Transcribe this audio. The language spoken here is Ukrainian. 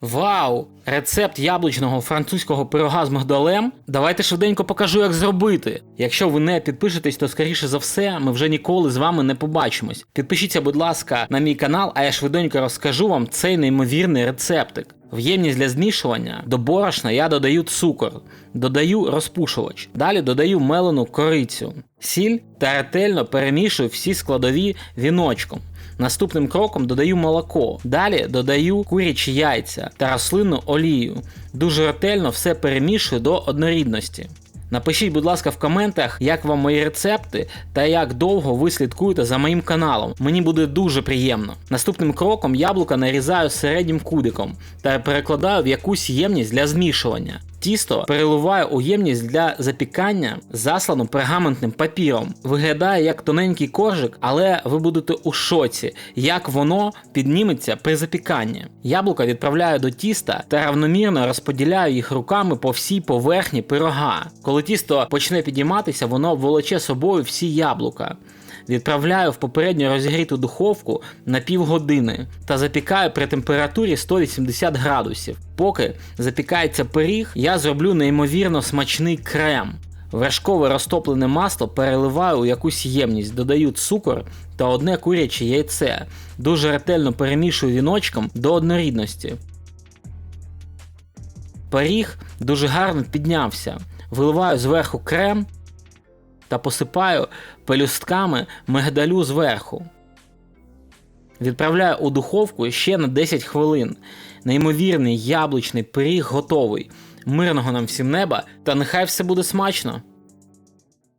Вау! Рецепт яблучного французького пирога з мигдалем. Давайте швиденько покажу, як зробити. Якщо ви не підпишетесь, то скоріше за все ми вже ніколи з вами не побачимось. Підпишіться, будь ласка, на мій канал, а я швиденько розкажу вам цей неймовірний рецептик. В ємність для змішування до борошна я додаю цукор, додаю розпушувач, далі додаю мелену корицю, сіль та ретельно перемішую всі складові віночком. Наступним кроком додаю молоко. Далі додаю курячі яйця та рослинну олію. Дуже ретельно все перемішую до однорідності. Напишіть, будь ласка, в коментах, як вам мої рецепти та як довго ви слідкуєте за моїм каналом. Мені буде дуже приємно. Наступним кроком яблука нарізаю середнім кубиком та перекладаю в якусь ємність для змішування. Тісто переливаю у ємність для запікання, заслану пергаментним папіром. Виглядає як тоненький коржик, але ви будете у шоці, як воно підніметься при запіканні. Яблука відправляю до тіста та равномірно розподіляю їх руками по всій поверхні пирога. Коли тісто почне підійматися, воно волоче собою всі яблука. Відправляю в попередньо розігріту духовку на півгодини та запікаю при температурі 180 градусів. Поки запікається пиріг, я зроблю неймовірно смачний крем. Вершкове розтоплене масло переливаю у якусь ємність, додаю цукор та одне куряче яйце. Дуже ретельно перемішую віночком до однорідності. Пиріг дуже гарно піднявся. Виливаю зверху крем та посипаю пелюстками мигдалю зверху. Відправляю у духовку ще на 10 хвилин. Неймовірний яблучний пиріг готовий. Мирного нам всім неба, та нехай все буде смачно!